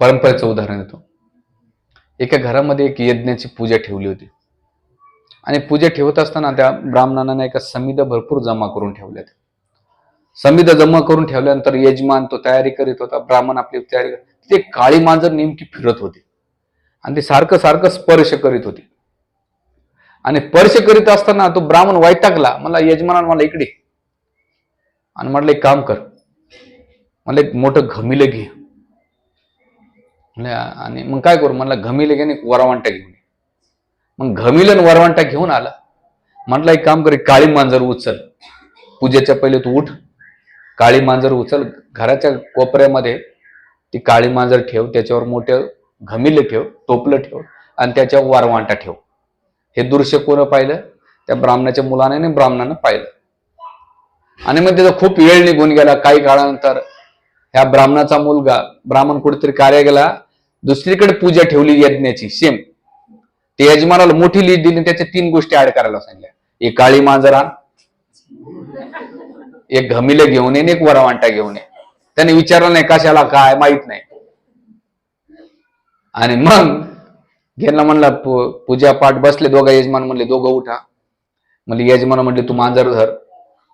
परंपरेचं उदाहरण येतो एका घरामध्ये एक यज्ञाची पूजा ठेवली होती. आणि पूजा ठेवत असताना त्या ब्राह्मणांना एका समिधा भरपूर जमा करून ठेवल्या समिधा जमा करून ठेवल्यानंतर यजमान तो तयारी करीत होता. ब्राह्मण आपली तयारी करत ते काळी मांजर नेमकी फिरत होती. आणि ते सारखं सारखं स्पर्श करीत होती. आणि स्पर्श करीत असताना तो ब्राह्मण वैतागला. मला यजमानान मला इकडे आणि म्हटलं एक काम कर. मला एक मोठं घमिलं घे. म्हणलं, आणि मग काय करू? म्हणलं घमिले घेणे वरवांटा घेऊन मग घमिलन आणि वरवांटा घेऊन आला. म्हटलं एक काम करे काळी मांजर उचल. पूजेच्या पहिले तू उठ. काळी मांजर उचल. घराच्या कोपऱ्यामध्ये ती काळी मांजर ठेव. त्याच्यावर मोठं घमिले ठेव. टोपलं ठेव. आणि त्याच्यावर वारवांटा ठेव. हे दृश्य कोण पाहिलं? त्या ब्राह्मणाच्या मुलाने आणि ब्राह्मणानं पाहिलं. आणि मग त्याचा खूप वेळ निघून गेला. काही काळानंतर ह्या ब्राह्मणाचा मुलगा ब्राह्मण कुठेतरी कार्य गेला दुसरीकडे पूजा ठेवली यज्ञाची सेम ते यजमानाला मोठी लीड दिली त्याच्या तीन गोष्टी ऍड करायला सांगल्या एक काळी मांजर आण एक घमिले घेऊन ये आणि एक वरवांटा घेऊन ये. त्याने विचारलं नाही कशाला काय माहीत नाही. आणि मग गेला म्हणला पूजा पाठ बसले दोघं यजमान म्हणले दोघं उठा. म्हणले यजमान म्हणले तू मांजर धर.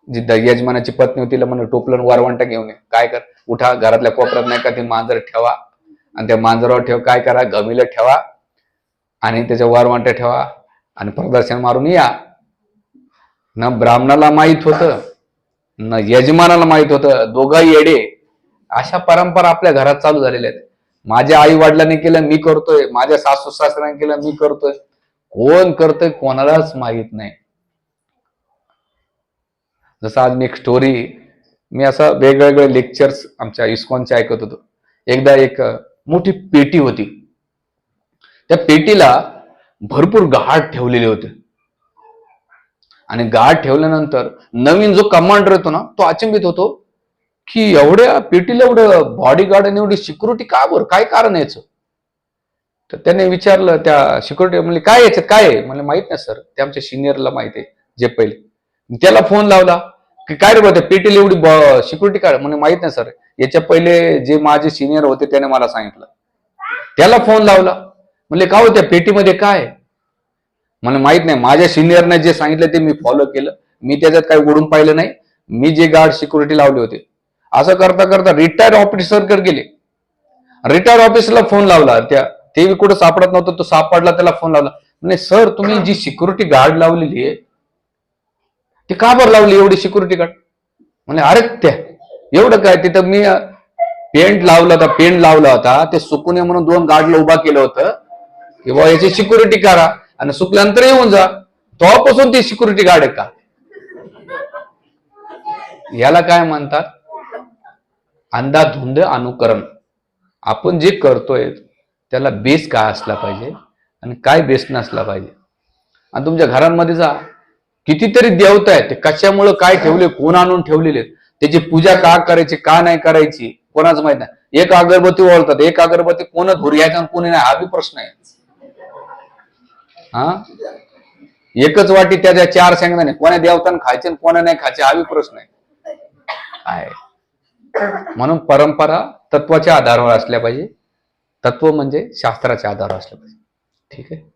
जी यजमानाची पत्नी होती तिला म्हणलं टोपलं आणि वरवंटा घेऊन ये. काय कर? उठा घरातल्या कोपऱ्यात नाही का ती मांजर ठेवा. आणि त्या मांजरावर ठेव काय करा गमीला ठेवा आणि त्याच्या वारवांट्या ठेवा आणि प्रदर्शन मारून या. न ब्राह्मणाला माहीत होतं न यजमानाला माहीत होतं दोघं येडे. अशा परंपरा आपल्या घरात चालू झालेल्या आहेत. माझ्या आई वडिलांनी केलं मी करतोय. माझ्या सासू सासऱ्याने केलं मी करतोय. कोण करतोय कोणालाच माहीत नाही. जसं आज मी एक स्टोरी मी असं वेगवेगळे लेक्चर्स आमच्या इस्कॉनचे ऐकत होतो. एकदा एक मोठी पेटी होती. त्या पेटीला भरपूर गाठ ठेवलेले होते. आणि गाठ ठेवल्यानंतर नवीन जो कमांडर येतो ना तो अचंबित होतो की एवढ्या पेटीला एवढं बॉडीगार्ड आणि एवढी सिक्युरिटी का बरं? काय कारण याचं? तर त्याने विचारलं त्या सिक्युरिटी म्हणजे काय याच्यात? काय आहे? मला माहीत नाही सर ते आमच्या सिनियरला माहीत आहे जे पहिले. त्याला फोन लावला की काय रे बा त्या पेटीला एवढी सिक्युरिटी काय म्हणजे माहीत नाही सर याच्या पहिले जे माझे सिनियर होते त्याने मला सांगितलं. त्याला फोन लावला. म्हणले का होत्या पेटीमध्ये काय? मला माहीत नाही. माझ्या सिनियरने जे सांगितलं ते मी फॉलो केलं. मी त्याच्यात काही उडून पाहिलं नाही. मी जे गार्ड सिक्युरिटी लावले होते. असं करता करता रिटायर ऑफिसरकडे गेले. रिटायर ऑफिसरला फोन लावला. त्या ते बी कुठं सापडत नव्हतं. तो सापडला त्याला फोन लावला. म्हणजे सर तुम्ही जी सिक्युरिटी गार्ड लावलेली आहे ती का बरं लावली एवढी सिक्युरिटी गार्ड म्हणजे अरे त्या एवढं काय तिथं मी पेंट लावला होता पेंट लावला होता. ते सुकून नये म्हणून दोन गार्डला उभा केलं होतं. की बाबा याची सिक्युरिटी करा. आणि सुकल्यानंतर येऊन जा. तोपासून ती सिक्युरिटी गार्ड आहे का? याला काय म्हणतात? अंधाधुंद अनुकरण. आपण जे करतोय त्याला बेस काय असला पाहिजे? आणि काय बेस नसला पाहिजे? आणि तुमच्या घरांमध्ये जा. कितीतरी देवता आहेत ते कशामुळं काय ठेवले कोण आणून ठेवलेले आहेत? त्याची पूजा का करायची का नाही करायची कोणाच माहीत नाही. एक अगरबत्ती ओळतात एक अगरबत्ती कोण धुर आणि कोणी नाही हा बी प्रश्न आहे. हा? एकच वाटी त्याच्या चार शेंगदाणे कोण्या देवतान खायचे आणि कोणा नाही खायचे हा बी प्रश्न आहे. आहे. म्हणून परंपरा तत्वाच्या आधारावर असल्या पाहिजे. तत्व म्हणजे शास्त्राच्या आधारावर असल्या पाहिजे. ठीक आहे?